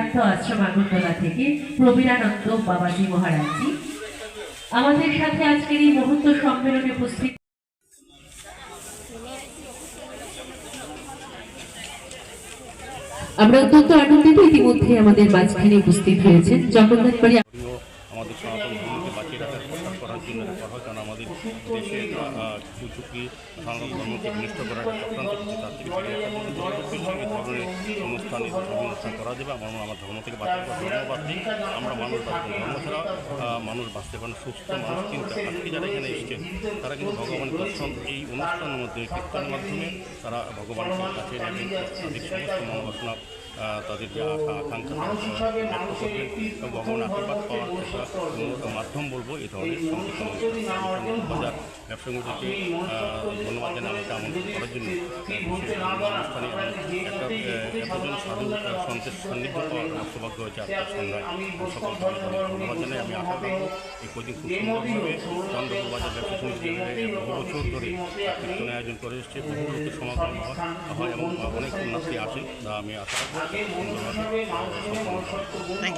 বেদান্ত আশ্রম আগরতলা থেকে প্রবীরানন্দ বাবাজি মহারাজজি। আমাদের সাথে আজকের এই মুহূর্ত সম্মেলনে উপস্থিত আমরা অত্যন্ত আনন্দিত ইতিমধ্যে আমাদের মাঝখানে উপস্থিত হয়েছেন। জগন্নাথ আমাদের সনাতন ধর্মকে বাঁচিয়ে রাখার প্রচার করার জন্য করা কারণ আমাদের দেশে সনাতন ধর্মকে বিনষ্ট করার চক্রান্ত তার থেকে ধরনের অনুষ্ঠান এই ধর্ম অনুষ্ঠান করা যাবে, আমার আমার ধর্ম থেকে বাঁচার পর ধর্ম বাঁচলেই আমরা মানুষ বাঁচতে ধর্ম ছাড়া মানুষ বাঁচতে পারে। সুস্থ মানুষ চিন্তা আজকে যারা এখানে এসছেন তারা কিন্তু ভগবানের দর্শন এই অনুষ্ঠানের মধ্যে কীর্তনের মাধ্যমে তারা ভগবানের কাছে সমস্ত মনোবাসনা তাদের যে আশা, আকাঙ্ক্ষা ভগবান আশীর্বাদ পাওয়ার মাধ্যম বলব এই ধরনের। বাজার ব্যবসা ধন্যবাদ জানাই আমাকে আমন্ত্রণ করার জন্য। অনুষ্ঠানে এতজন সাধু সন্তের সান্নিধ্য পাওয়ার সৌভাগ্য হয়েছে আজকের সন্ধ্যায় অনেক ধন্যবাদ জানাই, আমি আশা রাখব এই কদিন খুব সুন্দরভাবে চন্দ্রপুর বাজার ব্যবসা সমিতি বহু বছর ধরে আয়োজন করে এসছে। বহু লোকের সমাগম হয় এবং অনেক উন্নতি তা আমি আশা রাখব। Thank you.